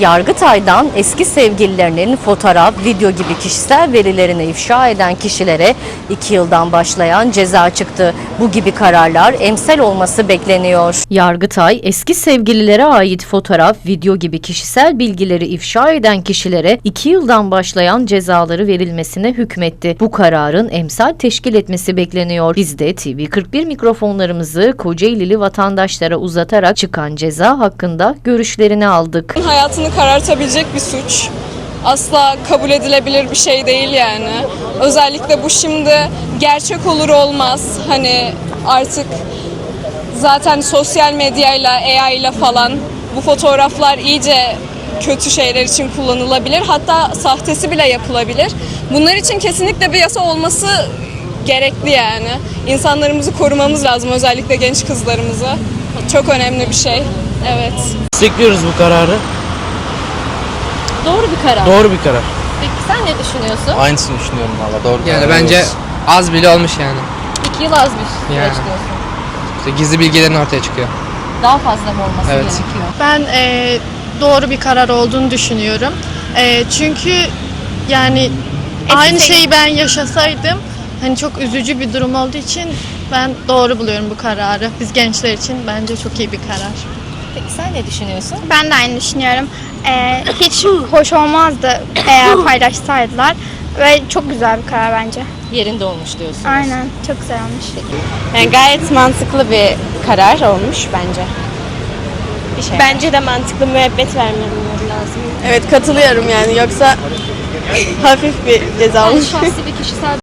Yargıtay'dan eski sevgililerinin fotoğraf, video gibi kişisel verilerini ifşa eden kişilere 2 yıldan başlayan ceza çıktı. Bu gibi kararlar emsal olması bekleniyor. Yargıtay, eski sevgililere ait fotoğraf, video gibi kişisel bilgileri ifşa eden kişilere 2 yıldan başlayan cezaları verilmesine hükmetti. Bu kararın emsal teşkil etmesi bekleniyor. Biz de TV41 mikrofonlarımızı Kocaelili vatandaşlara uzatarak çıkan ceza hakkında görüşlerini aldık. hayatını karartabilecek bir suç. Asla kabul edilebilir bir şey değil yani. Özellikle bu şimdi gerçek olur olmaz. Hani artık zaten sosyal medyayla, AI ile falan bu fotoğraflar iyice kötü şeyler için kullanılabilir. Hatta sahtesi bile yapılabilir. Bunlar için kesinlikle bir yasa olması gerekli yani. İnsanlarımızı korumamız lazım özellikle genç kızlarımızı. Çok önemli bir şey. Evet. Destekliyoruz bu kararı. Doğru bir karar. Doğru bir karar. Peki sen ne düşünüyorsun? Aynısını düşünüyorum valla doğru Yani karar bence veriyoruz. az bile olmuş yani. İki yıl az bir süreç Yani. diyorsun. İşte gizli bilgilerin ortaya çıkıyor. Daha fazla mı olması Evet. gerekiyor? Ben e, doğru bir karar olduğunu düşünüyorum. E, çünkü yani aynı şeyi ben yaşasaydım hani çok üzücü bir durum olduğu için ben doğru buluyorum bu kararı. Biz gençler için bence çok iyi bir karar. Peki sen ne düşünüyorsun? Ben de aynı düşünüyorum. Ee, hiç hoş olmazdı eğer paylaşsaydılar. Ve çok güzel bir karar bence. Yerinde olmuş diyorsun. Aynen. Çok güzel olmuş. Yani gayet mantıklı bir karar olmuş bence. Bir şey. Bence de mantıklı müebbet vermemeleri lazım. Evet katılıyorum yani yoksa hafif bir ceza olmuş. şahsi bir kişisel